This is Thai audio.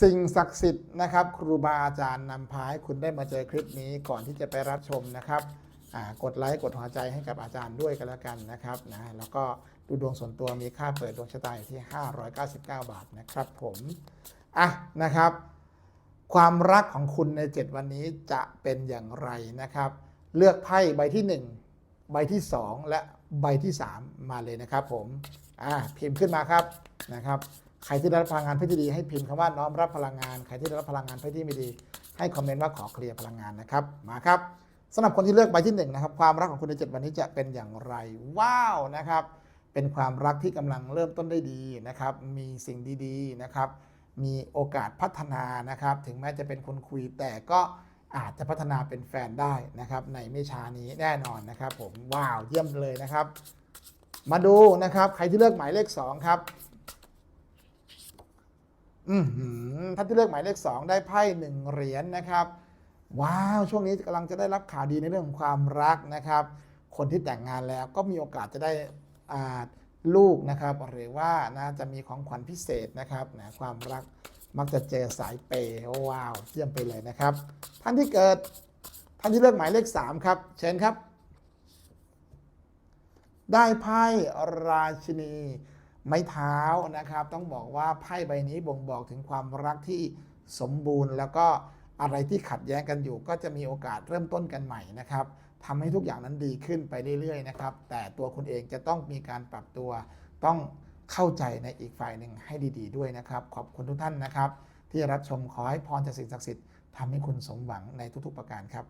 สิ่งศักดิ์สิทธิ์นะครับ ครูบาอาจารย์นำพาให้คุณได้มาเจอคลิปนี้ก่อนที่จะไปรับชมนะครับกดไลค์กดหัวใจให้กับอาจารย์ด้วยกันแล้วกันนะครับนะแล้วก็ดูดวงส่วนตัวมีค่าเปิดดวงชะตาอยู่ที่ 599 บาทนะครับผมอะนะครับ ความรักของคุณใน 7 วันนี้จะเป็นอย่างไรนะครับ เลือกไพ่ใบที่ 1 ใบที่ 2 และใบที่ 3 มาเลยนะครับผมอ่าพิมพ์ขึ้นมาครับนะครับ ใครที่ได้รับพลังงานเพื่อที่ดีให้พิมพ์คำว่าน้อมรับพลังงาน ใครที่ได้รับพลังงานเพื่อที่ไม่ดี ให้คอมเมนต์ว่าขอเคลียร์พลังงานนะครับ มาครับสำหรับคนที่เลือกใบที่หนึ่งนะครับ ความรักของคุณใน7วันนี้จะเป็นอย่างไร ว้าวนะครับ เป็นความรักที่กำลังเริ่มต้นได้ดีนะครับ มีสิ่งดีๆนะครับ มีโอกาสพัฒนานะครับ ถึงแม้จะเป็นคนคุยแต่ก็อาจจะพัฒนาเป็นแฟนได้นะครับ ในไม่ช้านี้แน่นอนนะครับ ผมว้าวเยี่ยมเลยนะครับ มาดูนะครับ ใครที่เลือกหมายเลขสองครับ ท่านที่เลือกหมายเลขสองได้ไพ่หนึ่งเหรียญนะครับ ว้าวช่วงนี้กำลังจะได้รับข่าวดีในเรื่องของความรักนะครับ คนที่แต่งงานแล้วก็มีโอกาสจะได้อาลูกนะครับ หรือว่าน่าจะมีของขวัญพิเศษนะครับนะความรักมักจะเจอสายเปย์ว้าวเยี่ยมไปเลยนะครับ ท่านที่เกิดท่านที่เลือกหมายเลขสามครับเชิญครับ ได้ไพ่ราชินี ไม้เท้านะครับ ต้องบอกว่าไพ่ใบนี้บ่งบอกถึงความรักที่สมบูรณ์ แล้วก็อะไรที่ขัดแย้งกันอยู่ ก็จะมีโอกาสเริ่มต้นกันใหม่นะครับทำให้ทุกอย่างนั้นดีขึ้นไปเรื่อยๆนะครับ แต่ตัวคุณเองจะต้องมีการปรับตัว ต้องเข้าใจในอีกฝ่ายหนึ่งให้ดี ๆด้วยนะครับ ขอบคุณทุกท่านนะครับ ที่รับชมขอให้พรจากสิ่งศักดิ์สิทธิ์ทำให้คุณสมหวังในทุกๆประการครับ